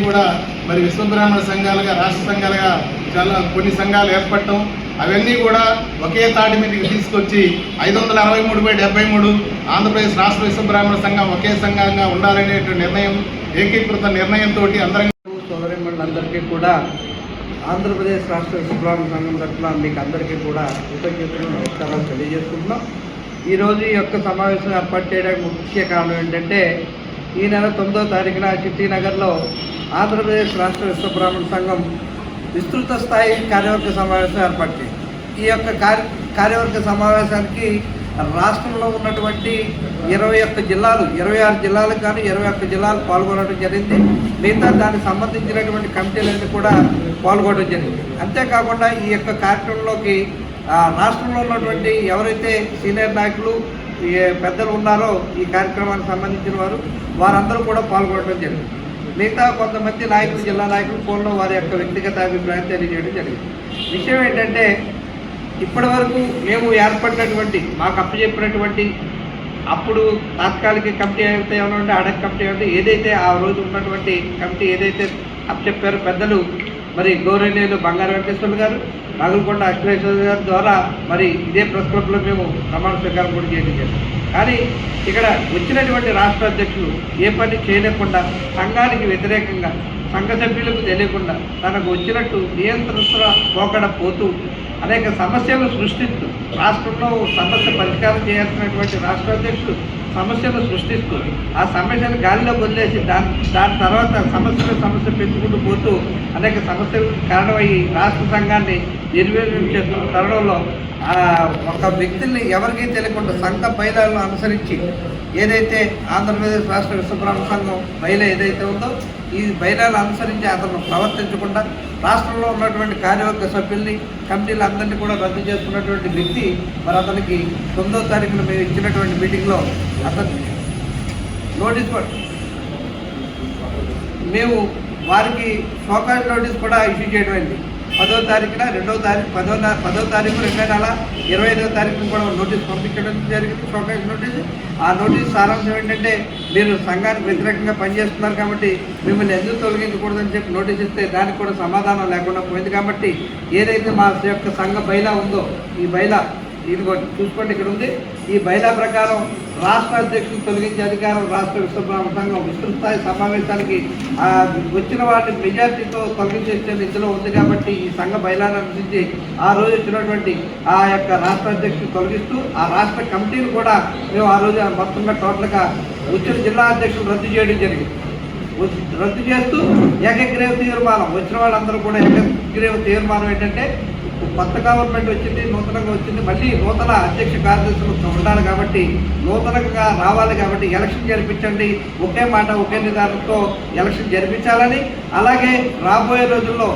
కూడా మరి విశ్వబ్రాహ్మణ సంఘాలుగా రాష్ట్ర సంఘాలుగా చాలా కొన్ని సంఘాలు ఏర్పడటం అవన్నీ కూడా ఒకే తాటి మీదకి తీసుకొచ్చి ఐదు వందల అరవై మూడు బై డెబ్బై మూడు ఆంధ్రప్రదేశ్ రాష్ట్ర విశ్వబ్రాహ్మణ సంఘం ఒకే సంఘంగా ఉండాలనేటువంటి నిర్ణయం ఏకీకృత నిర్ణయంతో అందరం సోదరిమణులందరికీ కూడా ఆంధ్రప్రదేశ్ రాష్ట్ర విశ్వబ్రాహ్మణ సంఘం తరఫున మీకు అందరికీ కూడా కృతజ్ఞతలు నమస్కారాలు తెలియజేసుకుంటున్నాం. ఈరోజు ఈ యొక్క సమావేశం ఏర్పాటు చేయడానికి ముఖ్య కారణం ఏంటంటే ఈ నెల తొమ్మిదో తారీఖున చిట్టినగర్లో ఆంధ్రప్రదేశ్ రాష్ట్ర విశ్వబ్రాహ్మణ సంఘం విస్తృత స్థాయి కార్యవర్గ సమావేశం ఏర్పాటు ఈ యొక్క కార్య కార్యవర్గ సమావేశానికి రాష్ట్రంలో ఉన్నటువంటి ఇరవై ఒక్క జిల్లాలు ఇరవై ఆరు జిల్లాలకు కానీ ఇరవై ఒక్క జిల్లాలు పాల్గొనడం జరిగింది. మిగతా దానికి సంబంధించినటువంటి కమిటీలన్నీ కూడా పాల్గొనడం జరిగింది. అంతేకాకుండా ఈ యొక్క కార్యక్రమంలోకి రాష్ట్రంలో ఉన్నటువంటి ఎవరైతే సీనియర్ నాయకులు పెద్దలు ఉన్నారో ఈ కార్యక్రమానికి సంబంధించిన వారు వారందరూ కూడా పాల్గొనడం జరిగింది. మిగతా కొంతమంది నాయకులు జిల్లా నాయకులు ఫోన్లో వారి యొక్క వ్యక్తిగత అభిప్రాయం తెలియజేయడం జరిగింది. విషయం ఏంటంటే ఇప్పటి వరకు మేము ఏర్పడినటువంటి మాకు అప్పచెప్పినటువంటి అప్పుడు తాత్కాలిక కమిటీ అయితే ఏమైనా ఉంటే అడగ కమిటీ ఏదైతే ఆ రోజు ఉన్నటువంటి కమిటీ ఏదైతే అప్పచెప్పారో పెద్దలు మరి గౌరవనీయులు బంగారు వెంకటేశ్వర్లు గారు నాగులకొండ అఖిలేశ్వర గారి ద్వారా మరి ఇదే ప్రెస్ క్లబ్లో మేము ప్రమాణ స్వీకారం కూడా చేయడం కానీ ఇక్కడ వచ్చినటువంటి రాష్ట్ర అధ్యక్షులు ఏ పని చేయలేకుండా సంఘానికి వ్యతిరేకంగా సంఘ సభ్యులకు తెలియకుండా తనకు వచ్చినట్టు నియంత్రణ పోకడ పోతూ అనేక సమస్యలు సృష్టిస్తూ రాష్ట్రంలో సమస్య పరిష్కారం చేయాల్సినటువంటి రాష్ట్ర అధ్యక్షుడు సమస్యలు సృష్టిస్తూ ఆ సమస్యను గాలిలో వదిలేసి దాని దాని తర్వాత సమస్యలు సమస్య పెంచుకుంటూ పోతూ అనేక సమస్యలకు కారణమయ్యి రాష్ట్ర సంఘాన్ని నిర్వీర్యం చేస్తున్న తరుణంలో ఆ ఒక వ్యక్తిని ఎవరికీ తెలియకుండా సంఘ పైదాలను అనుసరించి ఏదైతే ఆంధ్రప్రదేశ్ రాష్ట్ర విశ్వబ్రహ్మ సంఘం బయల ఏదైతే ఉందో ఈ బయలాలు అనుసరించి అతను ప్రవర్తించకుండా రాష్ట్రంలో ఉన్నటువంటి కార్యవర్గ సభ్యుల్ని కమిటీలందరినీ కూడా రద్దు చేసుకున్నటువంటి వ్యక్తి మరి అతనికి తొమ్మిదో తారీఖున మేము ఇచ్చినటువంటి మీటింగ్లో అతను నోటీస్ మేము వారికి షోకాజ్ నోటీస్ కూడా ఇష్యూ చేయడం అయింది. పదో తారీఖున రెండో తారీఖు పదో పదో తారీఖు రెండో నెల ఇరవై ఐదో తారీఖున కూడా నోటీస్ పంపించడం జరిగింది షోకాజ్ నోటీస్. ఆ నోటీస్ సారాంశం ఏంటంటే మీరు సంఘానికి వ్యతిరేకంగా పనిచేస్తున్నారు కాబట్టి మిమ్మల్ని ఎందుకు తొలగించకూడదని చెప్పి నోటీస్ ఇస్తే దానికి కూడా సమాధానం లేకుండా పోయింది కాబట్టి ఏదైతే మా యొక్క సంఘ బయలా ఉందో ఈ బయలా ఇదిగో చూసుకోండి ఇక్కడ ఉంది. ఈ బైలా ప్రకారం రాష్ట్ర అధ్యక్షులు తొలగించే అధికారం రాష్ట్ర విశ్వబ్రాహ్మణ సంఘం విస్తృత స్థాయి సమావేశానికి వచ్చిన వాటిని మెజార్టీతో తొలగించే ఇందులో ఉంది కాబట్టి ఈ సంఘ బయలాన్ని అనుసరించి ఆ రోజు వచ్చినటువంటి ఆ యొక్క రాష్ట్ర అధ్యక్షులు తొలగిస్తూ ఆ రాష్ట్ర కమిటీని కూడా మేము ఆ రోజు మొత్తంగా టోటల్గా వచ్చిన జిల్లా అధ్యక్షులు రద్దు చేయడం జరిగింది. రద్దు చేస్తూ ఏకగ్రీవ తీర్మానం. వచ్చిన వాళ్ళందరూ కూడా ఏకగ్రీవ తీర్మానం ఏంటంటే కొత్త గవర్నమెంట్ వచ్చింది నూతనంగా వచ్చింది మళ్ళీ నూతన అధ్యక్ష కార్యదర్శులు ఉండాలి కాబట్టి నూతనంగా రావాలి కాబట్టి ఎలక్షన్ జరిపించండి. ఒకే మాట ఒకే నిదానంతో ఎలక్షన్ జరిపించాలని అలాగే రాబోయే రోజుల్లో